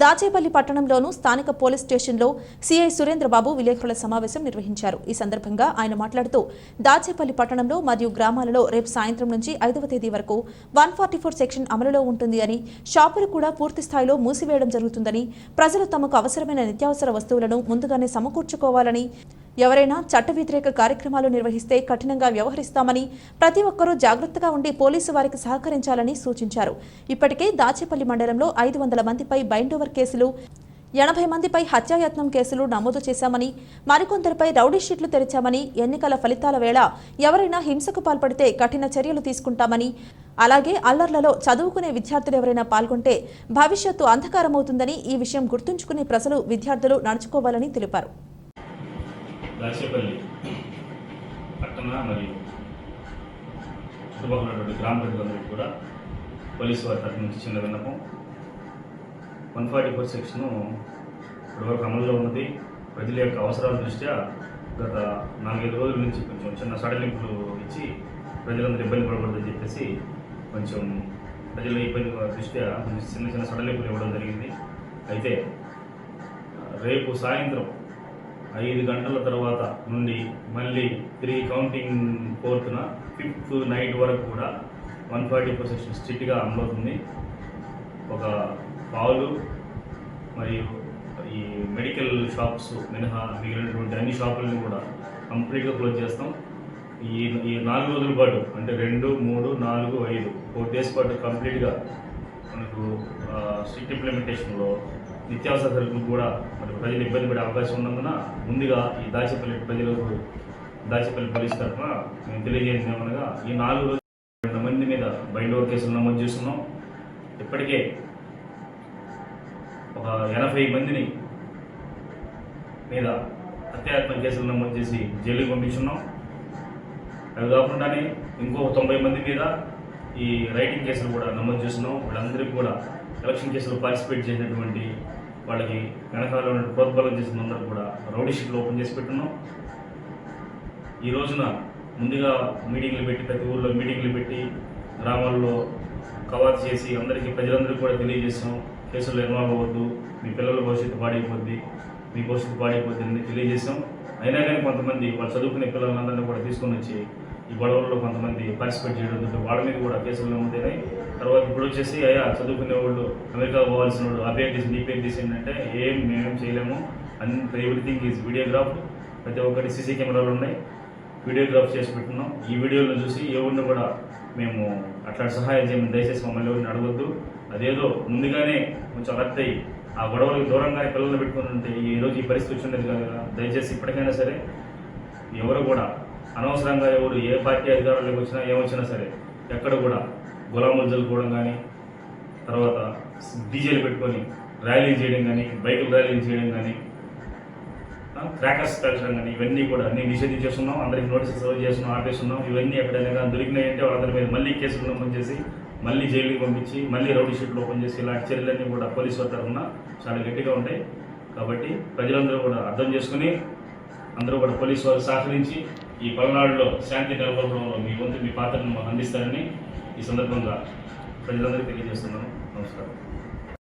దాచేపల్లి పట్టణంలోను స్థానిక పోలీస్ స్టేషన్లో సీఐ సురేంద్రబాబు విలేకరుల సమావేశం నిర్వహించారు. ఈ సందర్భంగా ఆయన మాట్లాడుతూ దాచేపల్లి పట్టణంలో మరియు గ్రామాలలో రేపు సాయంత్రం నుంచి ఐదవ తేదీ వరకు వన్ ఫార్టీ ఫోర్ సెక్షన్ అమలులో ఉంటుంది అని షాపులు కూడా పూర్తి స్థాయిలో మూసివేయడం జరుగుతుందని ప్రజలు తమకు అవసరమైన నిత్యావసర వస్తువులను ముందుగానే సమకూర్చుకోవాలని ఎవరైనా చట్ట వ్యతిరేక కార్యక్రమాలు నిర్వహిస్తే కఠినంగా వ్యవహరిస్తామని ప్రతి ఒక్కరూ జాగ్రత్తగా ఉండి పోలీసు వారికి సహకరించాలని సూచించారు. ఇప్పటికే దాచేపల్లి మండలంలో ఐదు వందల మందిపై బైండోవర్ కేసులు ఎనభై మందిపై హత్యాయత్నం కేసులు నమోదు చేశామని మరికొందరిపై రౌడీ షీట్లు తెరిచామని ఎన్నికల ఫలితాల వేళ ఎవరైనా హింసకు పాల్పడితే కఠిన చర్యలు తీసుకుంటామని అలాగే అల్లర్లలో చదువుకునే విద్యార్థులు ఎవరైనా పాల్గొంటే భవిష్యత్తు అంధకారమవుతుందని ఈ విషయం గుర్తుంచుకుని ప్రజలు విద్యార్థులు నడుచుకోవాలని తెలిపారు. దాచేపల్లి పట్టణ మరియు చుట్టుపక్కల ఉన్నటువంటి గ్రామ ప్రజలందరికీ కూడా పోలీసు వారి తరఫు నుంచి చిన్న విన్నపం. వన్ ఫార్టీ ఫోర్ సెక్షను ఇప్పటివరకు అమలులో ఉన్నది. ప్రజల యొక్క అవసరాల దృష్ట్యా గత నాలుగైదు రోజుల నుంచి కొంచెం చిన్న సడలింపులు ఇచ్చి ప్రజలందరూ ఇబ్బంది పడకూడదని చెప్పేసి కొంచెం ప్రజల ఇబ్బంది దృష్ట్యా కొంచెం చిన్న చిన్న సడలింపులు ఇవ్వడం జరిగింది. అయితే రేపు సాయంత్రం ఐదు గంటల తర్వాత నుండి మళ్ళీ త్రీ కౌంటింగ్ ఫోర్త్న ఫిఫ్త్ నైట్ వరకు కూడా వన్ ఫార్టీ ఫోర్ సెక్షన్ స్ట్రిక్ట్గా అమలవుతుంది. ఒక పాలు మరియు ఈ మెడికల్ షాప్స్ మినహా మిగిలినటువంటి అన్ని షాపులను కూడా కంప్లీట్గా క్లోజ్ చేస్తాం. ఈ ఈ నాలుగు రోజుల పాటు అంటే రెండు మూడు నాలుగు ఐదు ఫోర్ డేస్ పాటు కంప్లీట్గా మనకు స్ట్రిక్ట్ ఇంప్లిమెంటేషన్లో నిత్యావసర సరుకులు కూడా మరి ప్రజలు ఇబ్బంది పడే అవకాశం ఉన్నందున ముందుగా ఈ దాచేపల్లి ప్రజలకు దాచేపల్లి పోలీస్ తరఫున మేము తెలియజేసినామనగా ఈ నాలుగు రోజులు రెండు మంది మీద బైండ్ ఓవర్ కేసులు నమోదు చేస్తున్నాం. ఇప్పటికే ఒక ఎనభై మందిని మీద హత్యాత్మక కేసులు నమోదు చేసి జైలుకి పంపించున్నాం. అవి కాకుండానే ఇంకో తొంభై మంది మీద ఈ రైటింగ్ కేసులు కూడా నమోదు చేస్తున్నాం. వాళ్ళందరికీ కూడా ఎలక్షన్ కేసులు పార్టిసిపేట్ చేసినటువంటి వాళ్ళకి వెనకాల ఉన్న ప్రోద్బలం చేసిన అందరూ కూడా రౌడీ షీట్లు ఓపెన్ చేసి పెట్టున్నాం. ఈ రోజున ముందుగా మీటింగ్లు పెట్టి ప్రతి ఊళ్ళో మీటింగ్లు పెట్టి గ్రామాల్లో కవాత్ చేసి అందరికీ ప్రజలందరికీ కూడా తెలియజేసాం కేసుల్లో ఇన్వాల్వ్ అవ్వద్దు. మీ పిల్లల భవిష్యత్తు పాడైపోద్ది. మీ భవిష్యత్తు పాడైపోద్ది అని తెలియజేసాం అయినా కానీ కొంతమంది వాళ్ళు చదువుకునే పిల్లలందరినీ కూడా తీసుకొని వచ్చి ఈ గొడవల్లో కొంతమంది పార్టిసిపేట్ చేయడం జరుగుతుంది. వాళ్ళ మీద కూడా కేసులు నమోదైనాయి. తర్వాత ఇప్పుడు వచ్చేసి అయ్యా చదువుకునే వాళ్ళు అమెరికా పోవాల్సిన వాళ్ళు ఆ పేరు తీసి పేరు తీసి ఏంటంటే ఏం మేమేం చేయలేము. అంత ఎవ్రీథింగ్ ఈజ్ వీడియోగ్రాఫ్ ప్రతి ఒక్కటి సీసీ కెమెరాలు ఉన్నాయి. వీడియోగ్రాఫ్ చేసి పెట్టున్నాం ఈ వీడియోలను చూసి ఎవరిని కూడా మేము అట్లా సహాయం చేయమని దయచేసి మమ్మల్ని ఎవరిని అడగొద్దు. అదేదో ముందుగానే కొంచెం అలర్ట్ అయ్యి ఆ గొడవలకు దూరంగానే పిల్లల్ని పెట్టుకుని ఉంటే ఈ రోజు ఈ పరిస్థితి వచ్చిండేది కదా దయచేసి ఇప్పటికైనా సరే ఎవరు కూడా అనవసరంగా ఎవరు ఏ పార్టీ అధికారంలోకి వచ్చినా ఏమొచ్చినా సరే ఎక్కడ కూడా గులాములు చల్లుకోవడం కానీ తర్వాత డీజేలు పెట్టుకొని ర్యాలీలు చేయడం కానీ బైకులు ర్యాలీలు చేయడం కానీ క్రాకర్స్ పెంచడం కానీ ఇవన్నీ కూడా అన్ని నిషేధించేస్తున్నాం అందరికి నోటీసులు సర్వ్ చేస్తున్నాం ఆపేస్తున్నాం. ఇవన్నీ ఎక్కడైనా కానీ దొరికినాయంటే వాళ్ళందరి మీద మళ్ళీ కేసులు నమోదు చేసి మళ్ళీ జైలుకి పంపించి మళ్ళీ రౌడీ షీట్లు ఓపెన్ చేసి ఇలాంటి చర్యలన్నీ కూడా పోలీసు వారి తరఫున చాలా గట్టిగా ఉంటాయి. కాబట్టి ప్రజలందరూ కూడా అర్థం చేసుకుని అందరూ కూడా పోలీసు వారు సహకరించి ఈ పల్నాడులో శాంతి నెలకొల్పడంలో మీ వంతు మీ పాత్రను అందిస్తారని ఈ సందర్భంగా ప్రజలందరికీ తెలియజేస్తున్నాను. నమస్కారం.